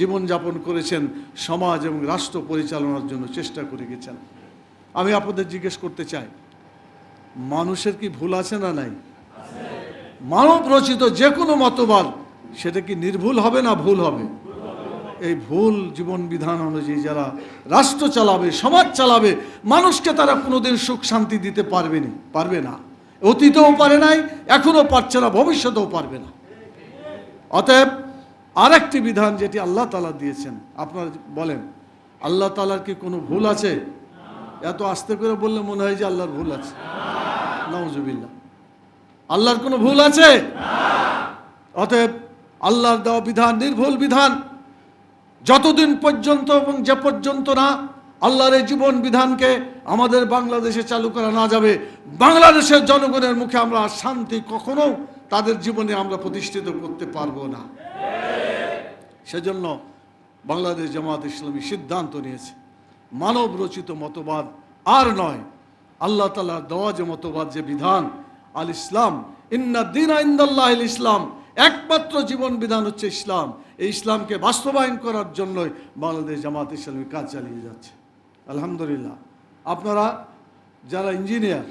জীবনযাপন করেছেন, সমাজ এবং রাষ্ট্র পরিচালনার জন্য চেষ্টা করে গেছেন। আমি আপনাদের জিজ্ঞেস করতে চাই, মানুষের কি ভুল আছে না নাই? মানব রচিত যে কোনো মতবাদ, সেটা কি নির্ভুল হবে না ভুল হবে? এই ভুল জীবন বিধান অনুযায়ী যারা রাষ্ট্র চালাবে, সমাজ চালাবে, মানুষকে তারা কোনোদিন সুখ শান্তি দিতে পারবে না পারবে না। অতীতেও পারে নাই, এখনও পারছে না, ভবিষ্যতেও পারবে না। অতএব আরেকটি বিধান যেটি আল্লাহ তালা দিয়েছেন, আপনারা বলেন, আল্লাহ তালার কি কোনো ভুল আছে? এত আস্তে করে বললে মনে হয় যে আল্লাহর ভুল আছে। নওজুবিল্লাহ আল্লাহর কোনো ভুল আছে? অতএব আল্লাহর দেওয়া বিধান নির্ভুল বিধান। যতদিন পর্যন্ত এবং যে পর্যন্ত না আল্লাহর এই জীবন বিধানকে আমাদের বাংলাদেশে চালু করা না যাবে, বাংলাদেশের জনগণের মুখে আমরা শান্তি কখনো তাদের জীবনে আমরা প্রতিষ্ঠিত করতে পারব না। সেজন্য বাংলাদেশ জামাত ইসলামী সিদ্ধান্ত নিয়েছে, মানব রচিত মতবাদ আর নয়, আল্লাহ তালার দেওয়া যে মতবাদ, যে বিধান, আল ইসলাম, ইন্না দিন ইন্দাল্লাহ ইসলাম, একমাত্র জীবন বিধান হচ্ছে ইসলাম। এই ইসলামকে বাস্তবায়ন করার জন্যই বাংলাদেশ জামাত ইসলামী কাজ চালিয়ে যাচ্ছে। আলহামদুলিল্লাহ। আপনারা যারা ইঞ্জিনিয়ার,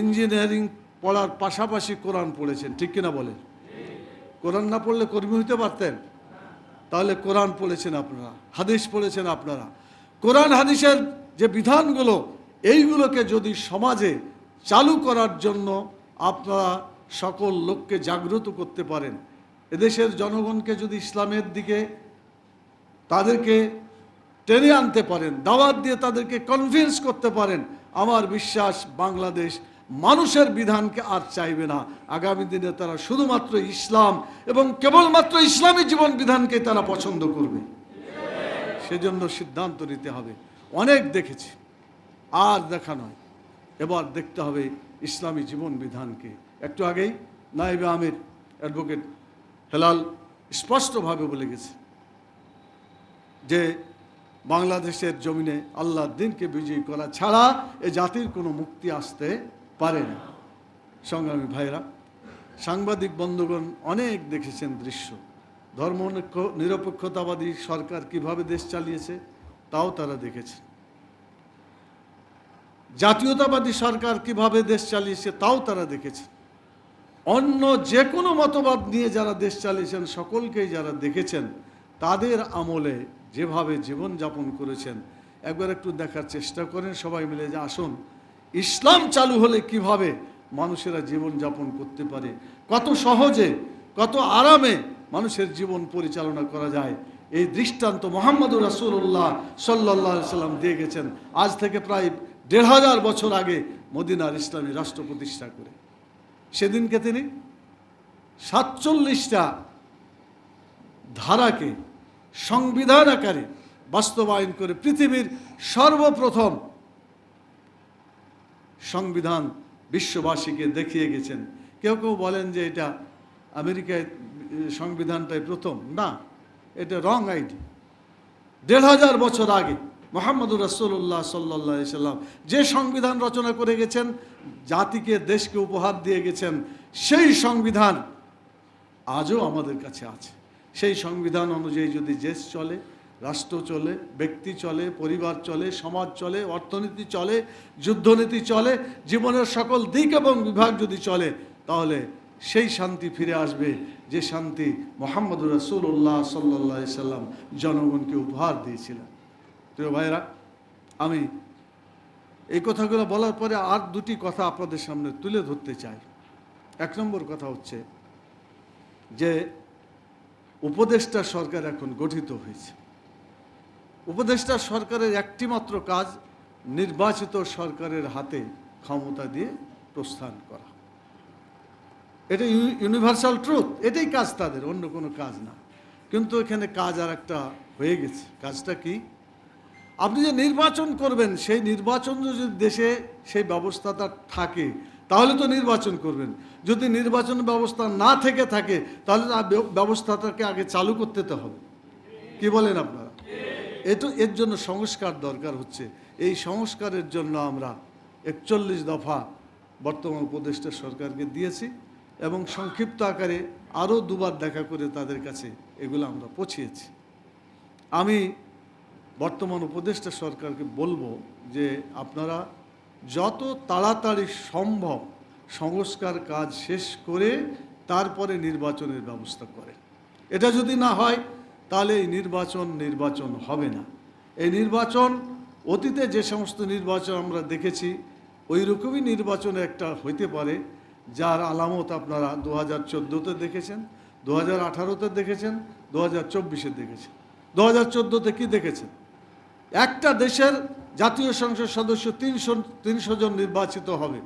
ইঞ্জিনিয়ারিং পড়ার পাশাপাশি কোরআন পড়েছেন, ঠিক কিনা বলেন? কোরআন না পড়লে কর্মী হতে পারতেন? তাহলে কোরআন পড়েছেন আপনারা, হাদিস পড়েছেন আপনারা। কোরআন, হাদিসের যে বিধানগুলো, এইগুলোকে যদি সমাজে চালু করার জন্য আপনারা সকল লোককে জাগ্রত করতে পারেন, এদেশের জনগণকে যদি ইসলামের দিকে তাদেরকে টেনে আনতে পারেন, দাওয়াত দিয়ে তাদেরকে কনভিন্স করতে পারেন, আমার বিশ্বাস বাংলাদেশ মানুষের বিধানকে আর চাইবে না। আগামী দিনে তারা শুধুমাত্র ইসলাম এবং কেবলমাত্র ইসলামী জীবন বিধানকে তারা পছন্দ করবে। সেজন্য সিদ্ধান্ত নিতে হবে। অনেক দেখেছি, আর দেখা নয়। এবার দেখতে হবে ইসলামী জীবন বিধানকে। একটু আগেই নাইবে আমির অ্যাডভোকেট হেলাল স্পষ্টভাবে বলে গেছে যে, বাংলাদেশের জমিনে আল্লাহর দিনকে বিজয়ী করা ছাড়া এ জাতির কোনো মুক্তি আসতে পারে না সংগ্রামী ভাইরা সাংবাদিক বন্ধুগণ অনেক দেখেছেন দৃশ্য। ধর্ম নিরপেক্ষতাবাদী সরকার কীভাবে দেশ চালিয়েছে, তাও তারা দেখেছে জাতীয়তাবাদী সরকার কীভাবে দেশ চালিয়েছে, তাও তারা দেখেছে অন্য যে কোনো মতবাদ নিয়ে যারা দেশ চালিয়েছেন, সকলকেই যারা দেখেছেন, তাদের আমলে যেভাবে জীবনযাপন করেছেন, একবার একটু দেখার চেষ্টা করেন সবাই মিলে যে আসুন ইসলাম চালু হলে কীভাবে মানুষেরা জীবনযাপন করতে পারে? কত সহজে, কত আরামে মানুষের জীবন পরিচালনা করা যায়? এই দৃষ্টান্ত মোহাম্মদুর রাসুল্লাহ সাল্লাহ সাল্লাম দিয়ে গেছেন। আজ থেকে প্রায় দেড় হাজার বছর আগে মদিনার ইসলামী রাষ্ট্র প্রতিষ্ঠা করে। সেদিনকে তিনি সাতচল্লিশটা ধারাকে সংবিধান আকারে বাস্তবায়ন করে পৃথিবীর সর্বপ্রথম সংবিধান বিশ্ববাসীকে দেখিয়ে গেছেন। কেউ কেউ বলেন যে এটা আমেরিকায় সংবিধানটাই প্রথম। না, এটা রং আইডি দেড় হাজার বছর আগে মোহাম্মদুর রাসুল্লাহ সাল্লা সাল্লাম যে সংবিধান রচনা করে গেছেন, জাতিকে, দেশকে উপহার দিয়ে গেছেন, সেই সংবিধান আজও আমাদের কাছে আছে। সেই সংবিধান অনুযায়ী যদি দেশ চলে রাষ্ট্র চলে, ব্যক্তি চলে, পরিবার চলে, সমাজ চলে, অর্থনীতি চলে, যুদ্ধনীতি চলে, জীবনের সকল দিক এবং বিভাগ যদি চলে, তাহলে সেই শান্তি ফিরে আসবে যে শান্তি মোহাম্মদুর রসুল্লাহ সাল্লা সাল্লাম জনগণকে উপহার দিয়েছিলেন। প্রিয় ভাইরা আমি এই কথাগুলো বলার পরে আর দুটি কথা আপনাদের সামনে তুলে ধরতে চাই। এক নম্বর কথা হচ্ছে যে, উপদেষ্টা সরকার এখন গঠিত হয়েছে। উপদেষ্টা সরকারের একটি মাত্র কাজ, নির্বাচিত সরকারের হাতে ক্ষমতা দিয়ে প্রস্থান করা। এটা ইউনিভার্সাল ট্রুথ এটাই কাজ তাদের, অন্য কোনো কাজ না। কিন্তু এখানে কাজ আর একটা হয়ে গেছে। কাজটা কি? আপনি যে নির্বাচন করবেন, সেই নির্বাচন যদি দেশে সেই ব্যবস্থাটা থাকে, তাহলে তো নির্বাচন করবেন। যদি নির্বাচন ব্যবস্থা না থেকে থাকে, তাহলে ব্যবস্থাটাকে আগে চালু করতে তো হবে। কি বলেন আপনারা? এতো এর জন্য সংস্কার দরকার হচ্ছে। এই সংস্কারের জন্য আমরা একচল্লিশ দফা বর্তমান উপদেষ্টা সরকারকে দিয়েছি এবং সংক্ষিপ্ত আকারে আরও দুবার দেখা করে তাদের কাছে এগুলো আমরা পৌঁছিয়েছি। আমি বর্তমান উপদেষ্টা সরকারকে বলব যে আপনারা যত তাড়াতাড়ি সম্ভব সংস্কার কাজ শেষ করে তারপরে নির্বাচনের ব্যবস্থা করে এটা যদি না হয় তাহলে এই নির্বাচন নির্বাচন হবে না। এই নির্বাচন, অতীতে যে সমস্ত নির্বাচন আমরা দেখেছি ওই রকমই নির্বাচন একটা হইতে পারে, যার আলামত আপনারা দু হাজার চোদ্দোতে দেখেছেন দু হাজার আঠারোতে দেখেছেন দু হাজার চব্বিশে দেখেছেন। দু হাজার চোদ্দোতে কী দেখেছেন? একটা দেশের জাতীয় সংসদ সদস্য তিনশো তিনশো জন নির্বাচিত হবে।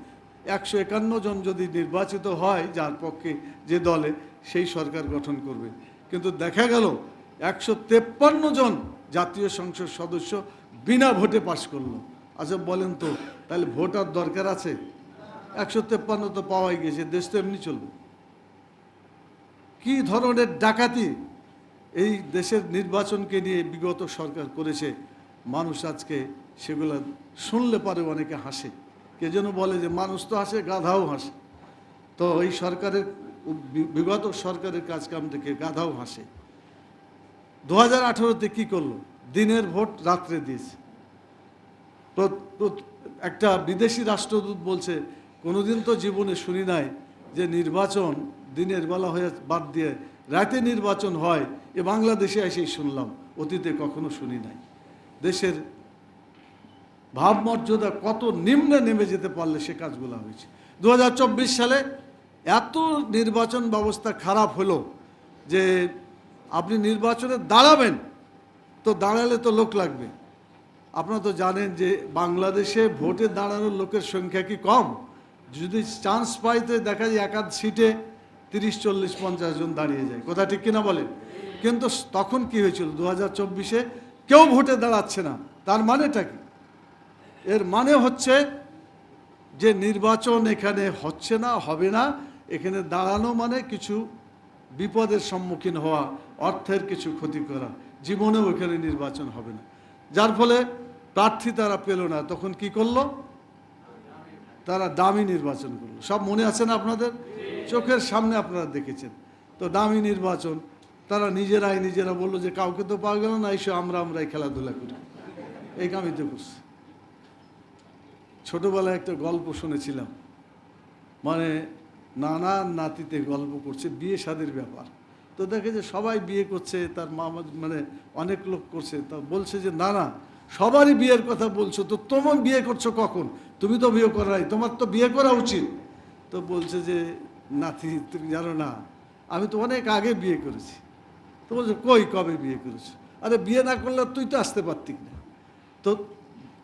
একশো একান্ন জন যদি নির্বাচিত হয়, যার পক্ষে যে দলে, সেই সরকার গঠন করবে। কিন্তু দেখা গেল একশো তেপ্পান্ন জন জাতীয় সংসদ সদস্য বিনা ভোটে পাশ করল। আচ্ছা বলেন তো, তাহলে ভোট আর দরকার আছে? একশো তেপ্পান্ন তো পাওয়াই গেছে, দেশ তো এমনি চলবে। কি ধরনের ডাকাতি এই দেশের নির্বাচনকে নিয়ে বিগত সরকার করেছে? মানুষ আজকে সেগুলো শুনলে পারে অনেকে হাসে। কে যেন বলে যে, মানুষ তো হাসে, গাধাও হাসে। তো এই সরকারের, বিগত সরকারের কাজকাম থেকে গাধাও হাসে। দু হাজার আঠেরোতে কী করল? দিনের ভোট রাত্রে দিয়েছে। একটা বিদেশি রাষ্ট্রদূত বলছে, কোনোদিন তো জীবনে শুনি নাই যে নির্বাচন দিনের বেলা হয়ে বাদ দিয়ে রাতে নির্বাচন হয়, এ বাংলাদেশে এসেই শুনলাম, অতীতে কখনো শুনি নাই। দেশের ভাবমর্যাদা কত নিম্নে নেমে যেতে পারলে সে কাজগুলো হয়েছে। দু হাজার চব্বিশ সালে এত নির্বাচন ব্যবস্থা খারাপ হলো যে আপনি নির্বাচনে দাঁড়াবেন, তো দাঁড়ালে তো লোক লাগবে। আপনারা তো জানেন যে বাংলাদেশে ভোটে দাঁড়ানোর লোকের সংখ্যা কি কম? যদি চান্স পাইতে দেখা যায় একাধ সিটে তিরিশ, চল্লিশ, পঞ্চাশ জন দাঁড়িয়ে যায়। কথা ঠিক কিনা বলেন? কিন্তু তখন কি হয়েছিল? দু হাজার চব্বিশে কেউ ভোটে দাঁড়াচ্ছে না। তার মানেটা কি? এর মানে হচ্ছে যে নির্বাচন এখানে হচ্ছে না, হবে না। এখানে দাঁড়ানো মানে কিছু বিপদের সম্মুখীন হওয়া, অর্থের কিছু ক্ষতি করা, জীবনেও এখানে নির্বাচন হবে না। যার ফলে প্রার্থী তারা পেল না, তখন কি করল? তারা দামি নির্বাচন করল। সব মনে আছে না আপনাদের? চোখের সামনে আপনারা দেখেছেন। তো দামি নির্বাচন, তারা নিজেরাই নিজেরা বলল যে কাউকে তো পাওয়া গেল না, এসে আমরা আমরাই খেলাধুলা করি। এই কামই তো করছে ছোটবেলায় একটা গল্প শুনেছিলাম। মানে নানা নাতিতে গল্প করছে, বিয়ে শাদির ব্যাপার। তো দেখে যে সবাই বিয়ে করছে, তার মামা মানে অনেক লোক করছে, তা বলছে যে, না না, সবারই বিয়ের কথা বলছো, তো তোমার বিয়ে করছ কখন? তুমি তো বিয়ে করাই তোমার তো বিয়ে করা উচিত। তো বলছে যে, নাতি, তুমি জানো না, আমি তো অনেক আগে বিয়ে করেছি। তো বলছে, কই, কবে বিয়ে করেছ? আরে, বিয়ে না করলে তুই তো আসতে পারতিক না। তো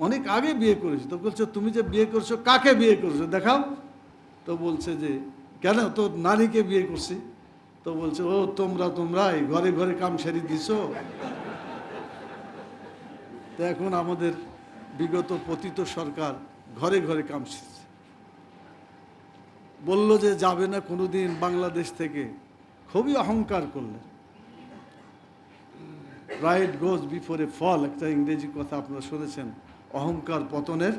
অনেক আগে বিয়ে করেছি, তো বলছে, তুমি যে বিয়ে করছ, কাকে বিয়ে করছ, দেখাও? তো বলছে যে কেন? তো নারীকে বিয়ে করছি। তো বলছে, ও, তোমরা তোমরাই ঘরে ঘরে কাম সারি দিছো? তো এখন আমাদের বিগত পতিত সরকার ঘরে ঘরে কাম সেরেছে। বলল যে যাবে না কোনোদিন বাংলাদেশ থেকে। খুবই অহংকার করলেন। রাইট গোজ বিফোর ফল, একটা ইংরেজি কথা আপনারা শুনেছেন, অহংকার পতনের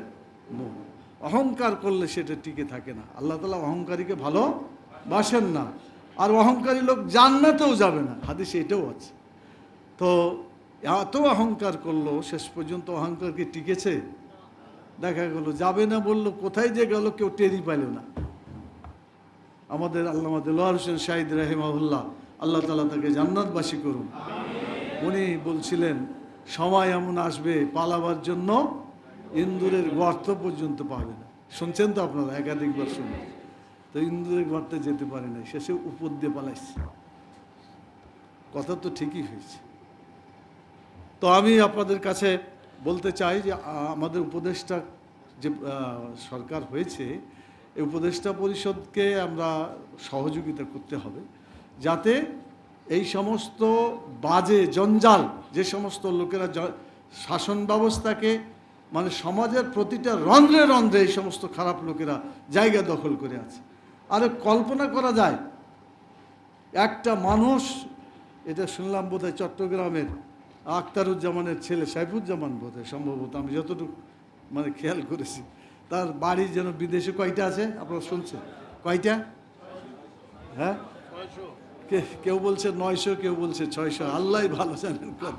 মুখ অহংকার করলে সেটা টিকে থাকে না। আল্লাহ তালা অহংকারীকে ভালো বাসেন না। আর অহংকারী লোক জান্নাতেও যাবে না। হাদিসে এটাও আছে। তো এত অহংকার করল, শেষ পর্যন্ত অহংকারকে টিকেছে? দেখা গেল, যাবে না বলল, কোথায় যে গেল কেউ টেরি পাইল না। আমাদের আল্লাহ দেলোয়ার হোসেন শাহিদ রাহিমাহুল্লাহ, আল্লাহ তালা তাকে জান্নাতবাসী করুন। উনি বলছিলেন, সময় এমন আসবে পালাবার জন্য ইন্দুরের গর্ত পর্যন্ত পাবে না। শুনছেন তো আপনারা, একাধিকবার শুনছেন তো ইন্দুরের গর্তে যেতে পারে না শেষে উপর দিয়ে পালাইছে। কথা তো ঠিকই হয়েছে। তো আমি আপনাদের কাছে বলতে চাই যে আমাদের উপদেষ্টা যে সরকার হয়েছে, এই উপদেষ্টা পরিষদকে আমরা সহযোগিতা করতে হবে, যাতে এই সমস্ত বাজে জঞ্জাল, যে সমস্ত লোকেরা শাসন ব্যবস্থাকে মানে সমাজের প্রতিটা রন্ধ্রে রন্ধ্রে এই সমস্ত খারাপ লোকেরা জায়গা দখল করে আছে। আর কল্পনা করা যায় একটা মানুষ এটা শুনলাম বোধহয় চট্টগ্রামের আখতারুজ্জামানের ছেলে সাইফুজ্জামান বোধহয় সম্ভবত আমি যতটুকু মানে খেয়াল করেছি। তার বাড়ি যেন বিদেশে কয়টা আছে? আপনারা শুনছেন? কয়টা? হ্যাঁ? কে- কেউ বলছে নয়শো কেউ বলছে ছয়শো। আল্লাহ ভালো জানেন কত।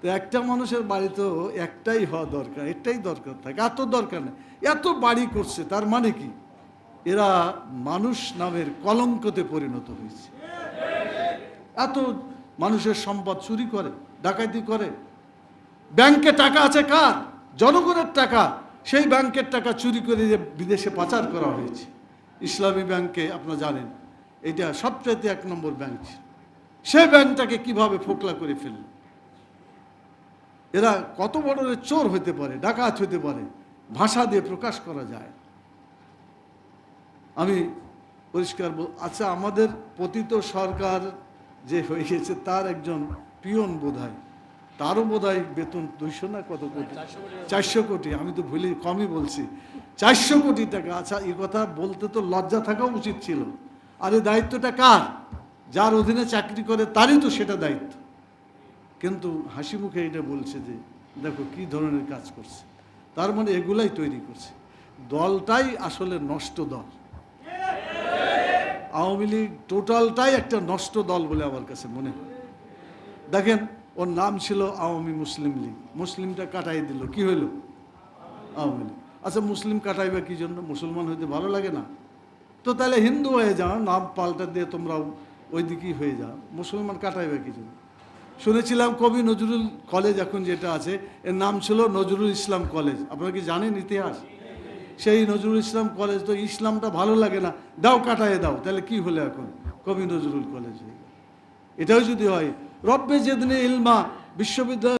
তো একটা মানুষের বাড়ি তো একটাই হওয়া দরকার এটাই দরকার থাকে এত দরকার নেই। এত বাড়ি করছে, তার মানে কি? এরা মানুষ নামের কলঙ্কতে পরিণত হয়েছে। এত মানুষের সম্পদ চুরি করে, ডাকাতি করে। ব্যাংকে টাকা আছে কার? জনগণের টাকা। সেই ব্যাংকের টাকা চুরি করে যে বিদেশে পাচার করা হয়েছে। ইসলামী ব্যাংকে আপনারা জানেন, এটা সবচাইতে এক নম্বর ব্যাংক ছিল। সেই ব্যাংকটাকে কীভাবে ফোকলা করে ফেলল এরা কত বড় চোর হতে পারে ডাকাত হতে পারে ভাষা দিয়ে প্রকাশ করা যায়। আমি পরিষ্কার বল আচ্ছা আমাদের পতিত সরকার যে হয়ে গেছে তার একজন পিয়ন বোধ হয় তারও বোধ হয় বেতন দুইশো না কত কোটি? চারশো কোটি আমি তো ভুলে কমই বলছি। চারশো কোটি টাকা আচ্ছা এই কথা বলতে তো লজ্জা থাকা উচিত ছিল। আর এই দায়িত্বটা কার? যার অধীনে চাকরি করে তারই তো সেটা দায়িত্ব। কিন্তু হাসি মুখে এটা বলছে যে, দেখো কি ধরনের কাজ করছে। তার মানে এগুলাই তৈরি করছে। দলটাই আসলে নষ্ট দল। আওয়ামী লীগ টোটালটাই একটা নষ্ট দল বলে আমার কাছে মনে হয়। দেখেন, ওর নাম ছিল আওয়ামী মুসলিম লীগ। মুসলিমটা কাটাই দিল। কি হইল? আওয়ামী লীগ। আচ্ছা মুসলিম কাটাইবে কি জন্য? মুসলমান হইতে ভালো লাগে না। তো তাহলে হিন্দু হয়ে যাও, নাম পাল্টা দিয়ে তোমরা ওই দিকেই হয়ে যাও। মুসলমান কাটাইবে কি জন্য? শুনেছিলাম কবি নজরুল কলেজ এখন যেটা আছে, এর নাম ছিল নজরুল ইসলাম কলেজ। আপনারা কি জানেন ইতিহাস? সেই নজরুল ইসলাম কলেজ তো ইসলামটা ভালো লাগে না, দাও কাটায় দাও, তাহলে কি হলো এখন কবি নজরুল কলেজ? এটাও যদি হয়, রব্বে যেদিনে ইলমা, বিশ্ববিদ্যালয়